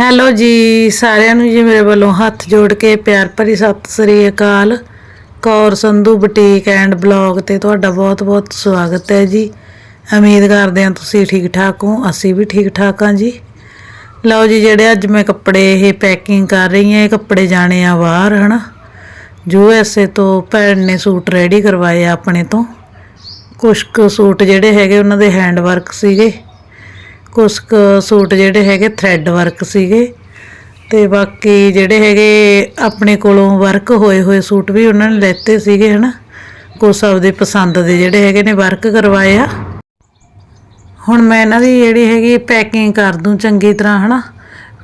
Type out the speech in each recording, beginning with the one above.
Hello ਜੀ, ਸਾਰਿਆਂ ਨੂੰ ਜੀ ਮੇਰੇ ਵੱਲੋਂ ਹੱਥ ਜੋੜ ਕੇ ਪਿਆਰ ਭਰੀ ਸਤਿ ਸ੍ਰੀ ਅਕਾਲ। Kaur Sandhu boutique and blog ਤੇ ਤੁਹਾਡਾ ਬਹੁਤ-ਬਹੁਤ ਸਵਾਗਤ ਹੈ ਜੀ। ਉਮੀਦ ਕਰਦੇ ਹਾਂ ਤੁਸੀਂ ਠੀਕ ਠਾਕ ਹੋ, ਅਸੀਂ ਵੀ ਠੀਕ ਠਾਕ ਹਾਂ ਜੀ। ਲਓ ਜੀ, ਜਿਹੜੇ ਅੱਜ ਮੈਂ ਕੱਪੜੇ ਇਹ ਪੈਕਿੰਗ ਕਰ ਰਹੀ ਹਾਂ, ਇਹ ਕੱਪੜੇ ਜਾਣੇ ਆ ਬਾਹਰ, ਹਨਾ? ਯੂ ਐਸ ਏ ਤੋਂ ਭੈਣ ਨੇ ਸੂਟ ਰੈਡੀ ਕਰਵਾਏ ਆ ਆਪਣੇ ਤੋਂ। ਕੁਛ ਕੁ ਸੂਟ ਜਿਹੜੇ ਹੈਗੇ, ਉਹਨਾਂ ਦੇ ਹੈਂਡ ਵਰਕ ਸੀਗੇ। ਕੁਛ ਕੁ ਸੂਟ ਜਿਹੜੇ ਹੈਗੇ ਥ੍ਰੈਡ ਵਰਕ ਸੀਗੇ। ਤੇ ਬਾਕੀ ਜਿਹੜੇ ਹੈਗੇ ਆਪਣੇ ਕੋਲੋਂ ਵਰਕ ਹੋਏ ਹੋਏ ਸੂਟ ਵੀ ਉਹਨਾਂ ਨੇ ਲੈਤੇ ਸੀਗੇ, ਹਨਾ। ਕੁਛ ਆਪਦੇ ਪਸੰਦ ਦੇ ਜਿਹੜੇ ਹੈਗੇ ਨੇ ਵਰਕ ਕਰਵਾਏ ਆ। ਹੁਣ ਮੈਂ ਇਹਨਾਂ ਦੀ ਜਿਹੜੀ ਹੈਗੀ ਪੈਕਿੰਗ ਕਰ ਦੂੰ ਚੰਗੀ ਤਰ੍ਹਾਂ, ਹਨਾ।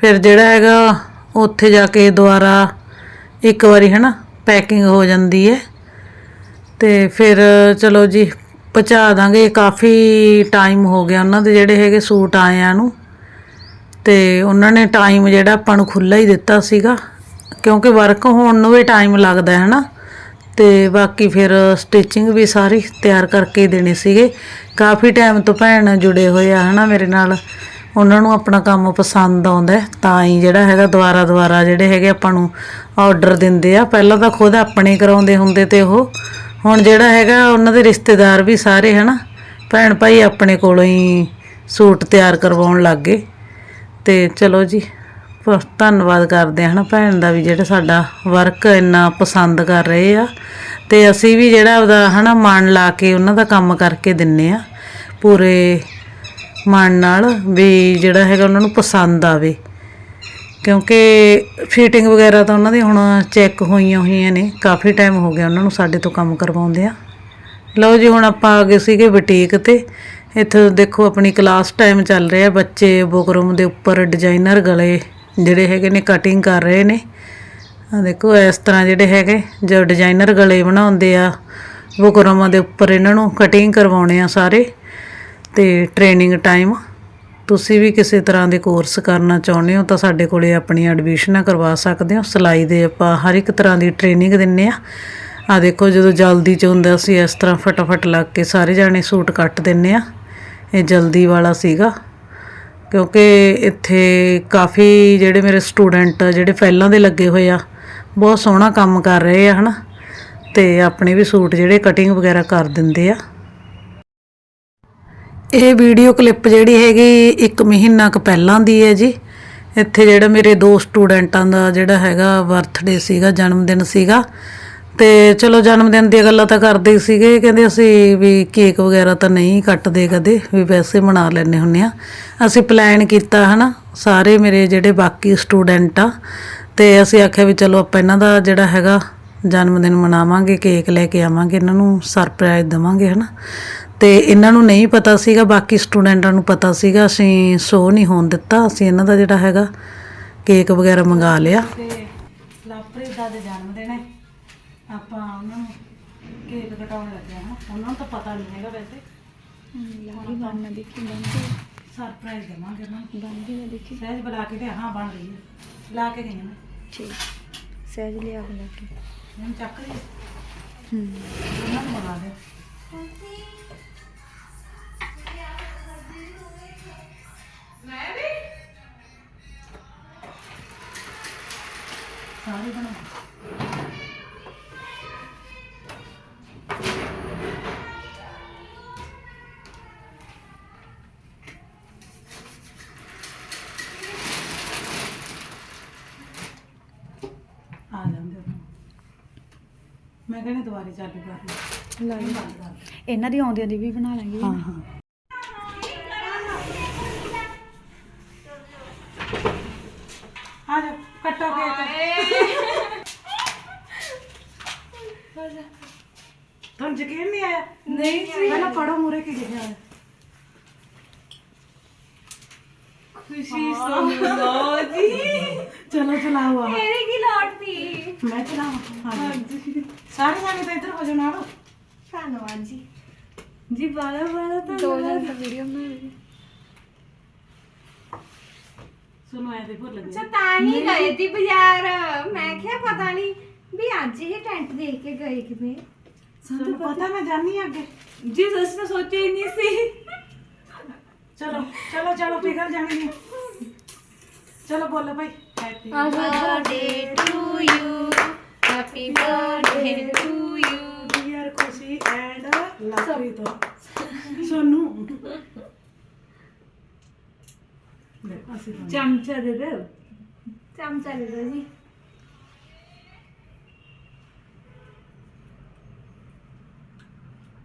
ਫਿਰ ਜਿਹੜਾ ਹੈਗਾ ਉੱਥੇ ਜਾ ਕੇ ਦੁਬਾਰਾ ਇੱਕ ਵਾਰੀ, ਹਨਾ ਪੈਕਿੰਗ ਹੋ ਜਾਂਦੀ ਹੈ। ਤੇ ਫਿਰ ਚਲੋ ਜੀ ਪਹੁੰਚਾ ਦਾਂਗੇ, ਕਾਫੀ ਟਾਈਮ ਹੋ ਗਿਆ ਉਹਨਾਂ ਦੇ ਜਿਹੜੇ ਹੈਗੇ ਸੂਟ ਆਇਆਂ ਨੂੰ। ਤੇ ਉਹਨਾਂ ਨੇ ਟਾਈਮ ਜਿਹੜਾ ਆਪਾਂ ਨੂੰ ਖੁੱਲਾ ਹੀ ਦਿੱਤਾ ਸੀਗਾ, ਕਿਉਂਕਿ ਵਰਕ ਹੋਣ ਨੂੰ ਵੀ ਟਾਈਮ ਲੱਗਦਾ ਹੈ ਨਾ। ਤੇ ਬਾਕੀ ਫਿਰ ਸਟਿਚਿੰਗ ਵੀ ਸਾਰੀ ਤਿਆਰ ਕਰਕੇ ਦੇਣੇ ਸੀਗੇ। ਕਾਫੀ ਟਾਈਮ ਤੋਂ ਭੈਣ ਜੁੜੇ ਹੋਏ ਆ ਹਨਾ ਮੇਰੇ ਨਾਲ। ਉਹਨਾਂ ਨੂੰ ਆਪਣਾ ਕੰਮ ਪਸੰਦ ਆਉਂਦਾ ਤਾਂ ਹੀ ਜਿਹੜਾ ਹੈਗਾ ਦੁਬਾਰਾ ਦੁਬਾਰਾ ਜਿਹੜੇ ਹੈਗੇ ਆਪਾਂ ਨੂੰ ਆਰਡਰ ਦਿੰਦੇ ਆ। ਪਹਿਲਾਂ ਤਾਂ ਖੁਦ ਆਪਣੇ ਕਰਾਉਂਦੇ ਹੁੰਦੇ ਤੇ ਉਹ ਹੁਣ ਜਿਹੜਾ ਹੈਗਾ, ਉਹਨਾਂ ਦੇ ਰਿਸ਼ਤੇਦਾਰ ਵੀ ਸਾਰੇ, ਹਨਾ, ਭੈਣ ਭਾਈ ਆਪਣੇ ਕੋਲੋਂ ਹੀ ਸੂਟ ਤਿਆਰ ਕਰਵਾਉਣ ਲੱਗ ਗਏ। ਤੇ ਚਲੋ ਜੀ, ਪ- ਧੰਨਵਾਦ ਕਰਦੇ ਹਾਂ, ਹਨਾ, ਭੈਣ ਦਾ ਵੀ ਜਿਹੜਾ ਸਾਡਾ ਵਰਕ ਇੰਨਾ ਪਸੰਦ ਕਰ ਰਹੇ ਆ। ਤੇ ਅਸੀਂ ਵੀ ਜਿਹੜਾ ਉਹਦਾ ਹਨਾ ਮਨ ਲਾ ਕੇ ਉਹਨਾਂ ਦਾ ਕੰਮ ਕਰਕੇ ਦਿੰਨੇ ਆ, ਪੂਰੇ ਮਨ ਨਾਲ ਵੀ ਜਿਹੜਾ ਹੈਗਾ ਉਹਨਾਂ ਨੂੰ ਪਸੰਦ ਆਵੇ। ਕਿਉਂਕਿ ਫਿਟਿੰਗ ਵਗੈਰਾ ਤਾਂ ਉਹਨਾਂ ਦੀ ਹੁਣ ਚੈੱਕ ਹੋਈਆਂ ਹੋਈਆਂ ਨੇ, ਕਾਫੀ ਟਾਈਮ ਹੋ ਗਿਆ ਉਹਨਾਂ ਨੂੰ ਸਾਡੇ ਤੋਂ ਕੰਮ ਕਰਵਾਉਂਦੇ ਆ ਲਓ ਜੀ, ਹੁਣ ਆਪਾਂ ਆ ਗਏ ਸੀਗੇ ਬੁਟੀਕ ਤੇ। ਇੱਥੇ ਦੇਖੋ ਆਪਣੀ ਕਲਾਸ ਟਾਈਮ ਚੱਲ ਰਿਹਾ, ਬੱਚੇ ਬੁਕਰਮ ਦੇ ਉੱਪਰ ਡਿਜ਼ਾਈਨਰ ਗਲੇ ਜਿਹੜੇ ਹੈਗੇ ਨੇ ਕਟਿੰਗ ਕਰ ਰਹੇ ਨੇ। ਆ ਦੇਖੋ, ਇਸ ਤਰ੍ਹਾਂ ਜਿਹੜੇ ਹੈਗੇ, ਜੋ ਡਿਜ਼ਾਈਨਰ ਗਲੇ ਬਣਾਉਂਦੇ ਆ ਬੁਕਰਮਾਂ ਦੇ ਉੱਪਰ ਇਹਨਾਂ ਨੂੰ ਕਟਿੰਗ ਕਰਵਾਉਣੇ ਆ ਸਾਰੇ। ਤੇ ਟ੍ਰੇਨਿੰਗ ਟਾਈਮ ਤੁਸੀਂ ਵੀ ਕਿਸੇ ਤਰ੍ਹਾਂ ਦੇ ਕੋਰਸ ਕਰਨਾ ਚਾਹੁੰਦੇ ਹੋ ਤਾਂ ਸਾਡੇ ਕੋਲੇ ਆਪਣੀਆਂ ਐਡਮਿਸ਼ਨਾਂ ਕਰਵਾ ਸਕਦੇ ਹੋ। ਸਿਲਾਈ ਦੇ ਆਪਾਂ ਹਰ ਇੱਕ ਤਰ੍ਹਾਂ ਦੀ ਟ੍ਰੇਨਿੰਗ ਦਿੰਨੇ ਆ। ਆ ਦੇਖੋ ਜਦੋਂ ਜਲਦੀ ਚ ਹੁੰਦਾ ਸੀ, ਇਸ ਤਰ੍ਹਾਂ ਫਟਾਫਟ ਲੱਗ ਕੇ ਸਾਰੇ ਜਾਣੇ ਸੂਟ ਕੱਟ ਦਿੰਨੇ ਆ। ਇਹ ਜਲਦੀ ਵਾਲਾ ਸੀਗਾ। ਕਿਉਂਕਿ ਇੱਥੇ ਕਾਫੀ ਜਿਹੜੇ ਮੇਰੇ ਸਟੂਡੈਂਟ ਜਿਹੜੇ ਪਹਿਲਾਂ ਦੇ ਲੱਗੇ ਹੋਏ ਆ, ਬਹੁਤ ਸੋਹਣਾ ਕੰਮ ਕਰ ਰਹੇ ਆ, ਹਨਾ। ਤੇ ਆਪਣੇ ਵੀ ਸੂਟ ਜਿਹੜੇ ਕਟਿੰਗ ਵਗੈਰਾ ਕਰ ਦਿੰਦੇ ਆ। ਇਹ ਵੀਡੀਓ ਕਲਿੱਪ ਜਿਹੜੀ ਹੈਗੀ ਇੱਕ ਮਹੀਨਾ ਕੁ ਪਹਿਲਾਂ ਦੀ ਹੈ ਜੀ। ਇੱਥੇ ਜਿਹੜਾ ਮੇਰੇ ਦੋ ਸਟੂਡੈਂਟਾਂ ਦਾ ਜਿਹੜਾ ਹੈਗਾ ਬਰਥਡੇ ਸੀਗਾ ਜਨਮ ਦਿਨ ਸੀਗਾ। ਤੇ ਚਲੋ ਜਨਮ ਦਿਨ ਦੀਆਂ ਗੱਲਾਂ ਤਾਂ ਕਰਦੇ ਸੀਗੇ, ਕਹਿੰਦੇ ਅਸੀਂ ਵੀ ਕੇਕ ਵਗੈਰਾ ਤਾਂ ਨਹੀਂ ਕੱਟਦੇ ਕਦੇ, ਵੀ ਵੈਸੇ ਮਨਾ ਲੈਂਦੇ ਹੁੰਨੇ ਆ ਅਸੀਂ ਪਲਾਨ ਕੀਤਾ ਹਨਾ, ਸਾਰੇ ਮੇਰੇ ਜਿਹੜੇ ਬਾਕੀ ਸਟੂਡੈਂਟ ਆ, ਤੇ ਅਸੀਂ ਆਖਿਆ ਵੀ ਚਲੋ ਆਪਾਂ ਇਹਨਾਂ ਦਾ ਜਿਹੜਾ ਹੈਗਾ ਜਨਮ ਦਿਨ ਮਨਾਵਾਂਗੇ ਕੇਕ ਲੈ ਕੇ ਆਵਾਂਗੇ, ਇਹਨਾਂ ਨੂੰ ਸਰਪ੍ਰਾਈਜ਼ ਦੇਵਾਂਗੇ ਹਨਾ। ਤੇ ਇਹਨਾਂ ਨੂੰ ਨਹੀਂ ਪਤਾ ਸੀਗਾ ਬਾਕੀ ਸਟੂਡੈਂਟਾਂ ਨੂੰ ਪਤਾ ਸੀਗਾ ਅਸੀਂ ਸ਼ੋਅ ਨਹੀਂ ਹੋਣ ਦਿੱਤਾ ਅਸੀਂ ਇਹਨਾਂ ਦਾ ਜਿਹੜਾ ਹੈਗਾ ਕੇਕ ਵਗੈਰਾ ਮੰਗਾ ਲਿਆ। ਤੇ ਲਵਪ੍ਰੀਤ ਦਾ ਦੇ ਜਨਮ ਦਿਨ ਹੈ। ਆਪਾਂ ਉਹਨਾਂ ਨੂੰ ਕੇਕ ਕਟਾਉਣ ਲੱਗੇ ਹਾਂ। ਉਹਨਾਂ ਨੂੰ ਤਾਂ ਪਤਾ ਨਹੀਂ ਹੈਗਾ ਵੈਸੇ। ਲਾਗੀ ਬਣ ਨਾ ਦੇਖੀ ਬਣ ਕੇ ਸਰਪ੍ਰਾਈਜ਼ ਦੇਵਾਂਗੇ ਉਹਨਾਂ ਨੂੰ ਬਣ ਕੇ ਨਾ ਦੇਖੀ। ਸਹਿਜ ਬੁਲਾ ਕੇ ਤੇ ਹਾਂ ਬਣ ਰਹੀ ਹੈ। ਲਾ ਕੇ ਗਈਆਂ ਨੇ ਠੀਕ। ਸਹਿਜ ਲਿਆ ਬਣਾ ਕੇ। ਇਹਨੂੰ ਚੱਕ ਲਈ। ਹੂੰ ਉਹਨਾਂ ਨੂੰ ਮੰਗਾ ਦੇ। ਸਾਰੇ ਬਣਾ ਆ। ਮੈਂ ਕਹਿੰਦੀ ਦੁਬਾਰੇ ਚਾਲੂ ਕਰ ਲਈ। ਇਹਨਾਂ ਦੀ। ਆਉਂਦੀਆਂ ਦੀ ਵੀ ਬਣਾ ਲਾਂਗੇ। ਹਾਂ ਹਾਂ। ਆ ਜਾ ਕੱਟੋ ਕੇਕ ਤੁਹਾਨੂੰ ਯਕੀਨ ਨਹੀਂ ਆਇਆ ਨਹੀਂ ਪਹਿਲਾਂ ਪੜੋ ਮੂਰੇ ਕੀ ਲਿਖਿਆ ਹੋਇਆ। ਖੁਸ਼ੀ ਸੁਣੋ ਜੀ ਚਲੋ ਚਲਾਓ ਆ ਮੇਰੇ ਕੀ ਲੋੜ ਸੀ? ਮੈਂ ਚਲਾਵਾਂ ਹਾਂ ਜੀ। ਸਾਰੇ ਜਾਣੇ ਤਾਂ ਇੱਧਰ ਹੋ ਜਾਓ ਨਾਲ। ਧੰਨਵਾਦ ਜੀ। ਜੀ ਬਾਲਾ ਬਾਲਾ ਤਾਂ ਦੋ ਜਣ ਤਾਂ ਵੀਡੀਓ ਬਣਾ ਲਈ ਸੁਣੋ ਐ ਤੇ ਭੁੱਲ ਗਏ। ਅੱਛਾ ਤਾਂ ਹੀ ਗਏ ਸੀ ਬਾਜ਼ਾਰ। ਮੈਂ ਕਿਹਾ ਪਤਾ ਨਹੀਂ ਵੀ ਅੱਜ ਇਹ ਟੈਂਟ ਦੇਖ ਕੇ ਗਏ ਕਿਵੇਂ। ਸਾਨੂੰ ਪਤਾ ਮੈਂ ਜਾਣੀ ਆ ਅੱਗੇ। ਜੀ ਸੱਚ ਤਾਂ ਸੋਚਿਆ ਹੀ ਨਹੀਂ ਸੀ। ਚਲੋ ਚਲੋ ਚਲੋ ਪਿਘਲ ਜਾਣਗੇ ਚਲੋ ਬੋਲੋ ਭਾਈ। Happy birthday to you happy birthday to you dear Khushi and Lovely ਤੋਂ। ਸੋਨੂ। ਲੈ ਅਸੀਂ ਦੋਨੇ। ਚਮਚਾ ਦੇ ਦੇ ਚਮਚਾ ਦੇ ਦੋ ਜੀ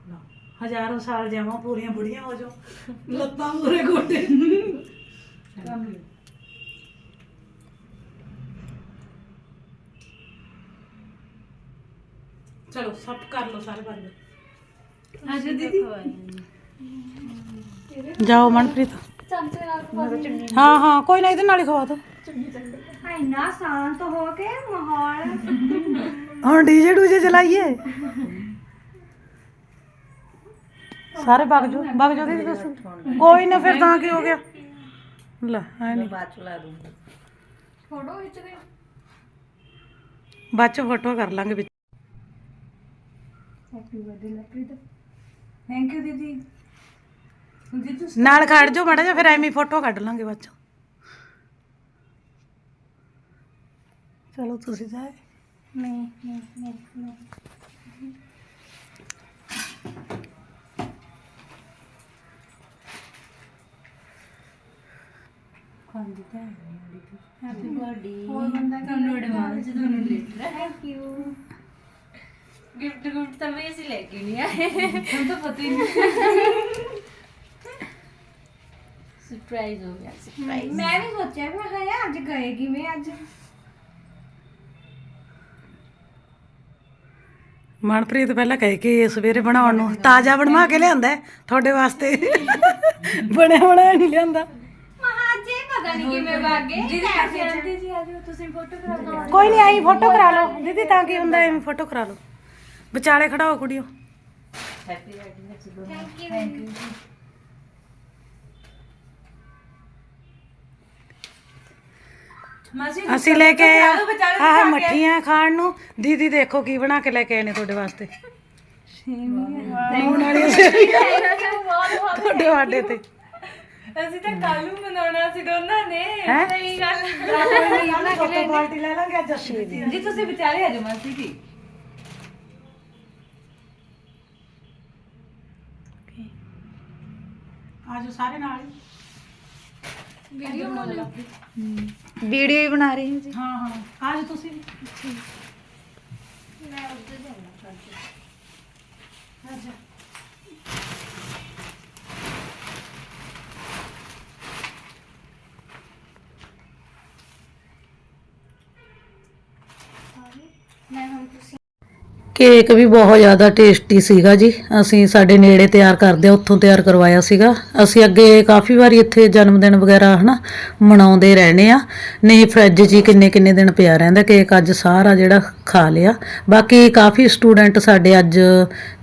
ਲਓ, ਹਜ਼ਾਰਾਂ ਸਾਲ ਜਾਵਾਂ ਪੂਰੀਆਂ ਬੁੜੀਆਂ ਹੋ ਜਾਓ ਲੱਤਾਂ ਪੂਰੇ ਗੋਡੇ ਚਲੋ ਸਭ ਕਰ ਲਓ ਸਾਰੇ ਬੰਦ ਆਜੋ ਦੀਦੀ ਜਾਓ ਮਨਪ੍ਰੀਤ ਚਮਚੇ ਨਾਲ ਖਵਾ ਦੇ ਹਾਂ ਹਾਂ ਕੋਈ ਨਾ ਇਹਦੇ ਨਾਲ ਹੀ ਖਵਾ ਦੋ ਇੰਨਾ ਸ਼ਾਂਤ ਹੋ ਕੇ ਮਾਹੌਲ ਹੁਣ ਡੀਜੇ ਡੂਜੇ ਚਲਾਈਏ ਸਾਰੇ ਵਗ ਜੋ ਵਗ ਜੋ ਦੀਦੀ ਤੁਸੀਂ। ਕੋਈ ਨਾ ਫਿਰ ਤਾਂ ਕੀ ਹੋ ਗਿਆ। ਲੈ ਐ ਨਹੀਂ। ਫੋਟੋ ਖਿੱਚ ਦੇ। ਬਾਅਦ ਚ ਫੋਟੋ ਕਰ ਲਾਂਗੇ ਵਿੱਚ। Happy birthday Lovepreet. Thank you ਦੀਦੀ। ਤੁਸੀਂ ਨਾਲ ਖੜ ਜਾਓ ਮਾੜਾ ਜਿਹਾ ਫਿਰ ਐਵੇਂ ਫੋਟੋ ਕੱਢ ਲਾਂਗੇ ਬਾਅਦ ਚ। ਚਲੋ ਤੁਸੀਂ ਜਾਏ। ਨਹੀਂ ਨਹੀਂ ਨਹੀਂ। ਖਾਂਦੀ ਤਾਂ ਹੈਪੀ ਬਰਥਡੇ ਹੋਰ ਬੰਦਾ ਤੁਹਾਨੂੰ ਐਡਵਾਂਸ ਤੁਹਾਨੂੰ letter thank you gift gift ਤਾਂ ਵੀ ਅਸੀਂ ਲੈ ਕੇ ਨਹੀਂ ਆਏ। ਤੁਹਾਨੂੰ ਤਾਂ ਪਤਾ ਹੀ ਨਹੀਂ। ਸਰਪ੍ਰਾਈਜ਼ ਹੋ ਗਿਆ ਸਰਪ੍ਰਾਈਜ਼ ਮੈਂ ਵੀ ਸੋਚਿਆ ਮੈਂ ਕਿਹਾ ਅੱਜ ਗਏ ਕਿਵੇਂ ਅੱਜ? ਮਨਪ੍ਰੀਤ ਪਹਿਲਾਂ ਕਹਿ ਕੇ ਸਵੇਰੇ ਬਣਾਉਣ ਨੂੰ। ਤਾਜ਼ਾ ਬਣਵਾ ਕੇ ਲਿਆਂਦਾ ਹੈ, ਤੁਹਾਡੇ ਵਾਸਤੇ। ਬਣਿਆ ਬਣਾਇਆ ਨਹੀਂ ਲਿਆਂਦਾ। ਪਤਾ ਨਹੀਂ ਕਿਵੇਂ ਵਾਗੇ ਦੀਦੀ ਤੁਸੀਂ ਆਂਟੀ ਜੀ ਆਜੋ ਤੁਸੀਂ ਫੋਟੋ ਕਰਾ ਦਿਓ ਕੋਈ ਨਹੀਂ ਆਈ ਫੋਟੋ ਕਰਾ ਲਓ। ਦੀਦੀ ਤਾਂ ਕੀ ਹੁੰਦਾ ਐਵੇਂ ਫੋਟੋ ਕਰਾ ਲਓ। ਵਿਚਾਲੇ ਖੜਾਓ ਕੁੜੀਓ। Happy birthday thank you thank you ਮਾਸੀ ਅਸੀਂ ਲੈ ਕੇ ਆਏ ਆਹ ਮੱਠੀਆਂ ਖਾਣ ਨੂੰ। ਦੀਦੀ ਦੇਖੋ ਕੀ ਬਣਾ ਕੇ ਲੈ ਕੇ ਆਏ ਨੇ ਤੁਹਾਡੇ ਵਾਸਤੇ। ਬਣਾਉਣ ਵਾਲੀਆਂ ਸੇਵੀਆਂ ਤੁਹਾਡੇ ਵਾਡੇ ਤੇ। ਅਸੀਂ ਤਾਂ ਕੱਲ ਨੂੰ ਮਨਾਉਣਾ ਸੀ ਦੋਨਾਂ ਨੇ। ਹੈਂ? ਸਹੀ ਗੱਲ। ਫੋਟੋ ਪਾਰਟੀ ਲੈ ਲਾਂਗੇ ਅੱਜ ਅਸੀਂ ਜੀ ਤੁਸੀਂ ਵਿਚਾਲੇ ਆ ਜਾਓ ਮਾਸੀ ਜੀ। ਆਜੋ ਸਾਰੇ ਨਾਲ ਹੀ। ਵੀਡੀਓ ਬਣਾ ਲਓ। ਵੀਡੀਓ ਹੀ ਬਣਾ ਰਹੀ ਹਾਂ ਜੀ। ਹਾਂ ਹਾਂ। ਆਜੋ ਤੁਸੀਂ ਵੀ। ਮੈਂ ਉੱਧਰ ਜਾਣਾ ਆਜਾ ਮੈਂ ਹੁਣ ਤੁਸੀਂ ਕੇਕ ਵੀ ਬਹੁਤ ਜ਼ਿਆਦਾ ਟੇਸਟੀ ਸੀਗਾ ਜੀ। ਅਸੀਂ ਸਾਡੇ ਨੇੜੇ ਤਿਆਰ ਕਰਦੇ ਆ, ਉੱਥੋਂ ਤਿਆਰ ਕਰਵਾਇਆ ਸੀਗਾ। ਅਸੀਂ ਅੱਗੇ ਕਾਫੀ ਵਾਰੀ ਇੱਥੇ ਜਨਮ ਦਿਨ ਵਗੈਰਾ, ਹਨਾ, ਮਨਾਉਂਦੇ ਰਹਿੰਦੇ ਆ। ਨਹੀਂ ਫ੍ਰਿਜ 'ਚ ਹੀ ਕਿੰਨੇ ਕਿੰਨੇ ਦਿਨ ਪਿਆ ਰਹਿੰਦਾ। ਕੇਕ ਅੱਜ ਸਾਰਾ ਜਿਹੜਾ ਖਾ ਲਿਆ। ਬਾਕੀ ਕਾਫੀ ਸਟੂਡੈਂਟ ਸਾਡੇ ਅੱਜ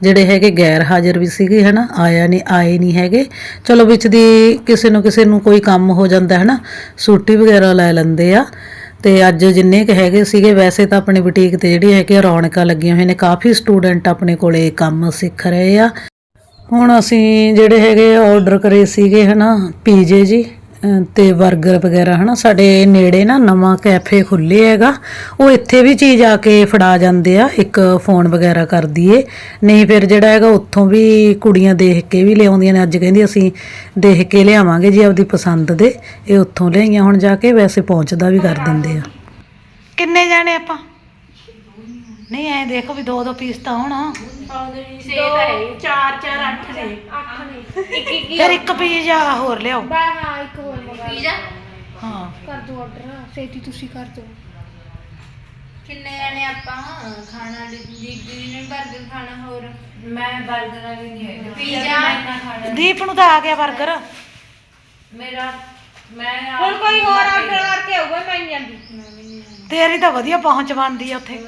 ਜਿਹੜੇ ਹੈਗੇ ਗੈਰ ਹਾਜ਼ਰ ਵੀ ਸੀਗੇ, ਹਨਾ, ਆਇਆ ਨਹੀਂ ਆਏ ਨਹੀਂ ਹੈਗੇ। ਚਲੋ ਵਿੱਚ ਦੀ ਕਿਸੇ ਨੂੰ ਕਿਸੇ ਨੂੰ ਕੋਈ ਕੰਮ ਹੋ ਜਾਂਦਾ, ਹਨਾ ਛੁੱਟੀ ਵਗੈਰਾ ਲੈ ਲੈਂਦੇ ਆ। ਤੇ ਅੱਜ ਜਿੰਨੇ ਕ ਹੈਗੇ ਸੀਗੇ, ਵੈਸੇ ਤਾਂ ਆਪਣੀ ਬੁਟੀਕ ਤੇ ਜਿਹੜੀ ਹੈਗੀ ਆ ਰੌਣਕਾਂ ਲੱਗੀਆਂ ਹੋਈਆਂ ਨੇ, ਕਾਫੀ ਸਟੂਡੈਂਟ ਆਪਣੇ ਕੋਲੇ ਕੰਮ ਸਿੱਖ ਰਹੇ ਆ। ਹੁਣ ਅਸੀਂ ਜਿਹੜੇ ਹੈਗੇ ਆਰਡਰ ਕਰੇ ਸੀਗੇ ਹਨਾ, ਪੀਜੇ ਜੀ। ਤੇ 버ਗਰ ਵਗੈਰਾ, ਹਨਾ? ਸਾਡੇ ਨੇੜੇ ਨਾ ਨਵਾਂ ਕੈਫੇ ਖੁੱਲੇ ਹੈਗਾ। ਉਹ ਇੱਥੇ ਵੀ ਚੀਜ਼ ਆ ਕੇ ਫੜਾ ਜਾਂਦੇ ਆ, ਇੱਕ ਫੋਨ ਵਗੈਰਾ ਕਰ ਦਈਏ। ਨਹੀਂ ਫਿਰ ਜਿਹੜਾ ਹੈਗਾ, ਉੱਥੋਂ ਵੀ ਕੁੜੀਆਂ ਦੇਖ ਕੇ ਵੀ ਲਿਆਉਂਦੀਆਂ ਨੇ। ਅੱਜ ਕਹਿੰਦੀ ਅਸੀਂ ਦੇਖ ਕੇ ਲਿਆਵਾਂਗੇ ਜੀ ਆਪਦੀ ਪਸੰਦ ਦੇ। ਇਹ ਉੱਥੋਂ ਲਿਆਈਆਂ, ਹੁਣ ਜਾ ਕੇ ਵੈਸੇ ਪਹੁੰਚਦਾ ਵੀ ਕਰ ਦਿੰਦੇ ਆ। ਕਿੰਨੇ ਜਾਣੇ ਆਪਾਂ? ਨਹੀਂ ਐ ਦੇਖੋ ਵੀ ਦੋ ਦੋ ਪੀਸ ਤਾਂ ਹੋਣ। ਛੇ ਤਾਂ ਹੈ ਚਾਰ ਚਾਰ ਅੱਠ ਨੇ। ਅੱਠ ਨਹੀਂ ਇੱਕ ਇੱਕ ਫਿਰ ਇੱਕ ਪੀਜ਼ਾ ਹੋਰ ਲਿਆਓ। ਬਾ ਹਾਂ ਇੱਕ ਹੋਰ ਮੰਗਾ ਪੀਜ਼ਾ? ਹਾਂ। ਕਰ ਦੋ ਆਰਡਰ ਛੇਤੀ ਤੁਸੀਂ ਕਰ ਦੋ। ਕਿੰਨੇ ਜਾਣੇ ਆਪਾਂ ਖਾਣਾ ਦੀਦੀ ਨੇ ਬਰਗਰ ਖਾਣਾ ਹੋਰ? ਮੈਂ ਬਰਗਰ ਵਾਲੀ ਨਹੀਂ ਹੈਗੀ। ਪੀਜ਼ਾ? ਮੈਂ ਇੰਨਾ ਖਾਣਾ ਦੀਪ ਨੂੰ ਤਾਂ ਆ ਗਿਆ ਬਰਗਰ ਮੇਰਾ ਮੈਂ ਹੁਣ ਕੋਈ ਹੋਰ ਆਰਡਰ ਕਰਕੇ ਆਊਗਾ ਮੈਂ ਨਹੀਂ ਜਾਂਦੀ ਤੇਰੀ ਤਾਂ ਵਧੀਆ ਪਹੁੰਚ ਬਣਦੀ ਆ ਉੱਥੇ।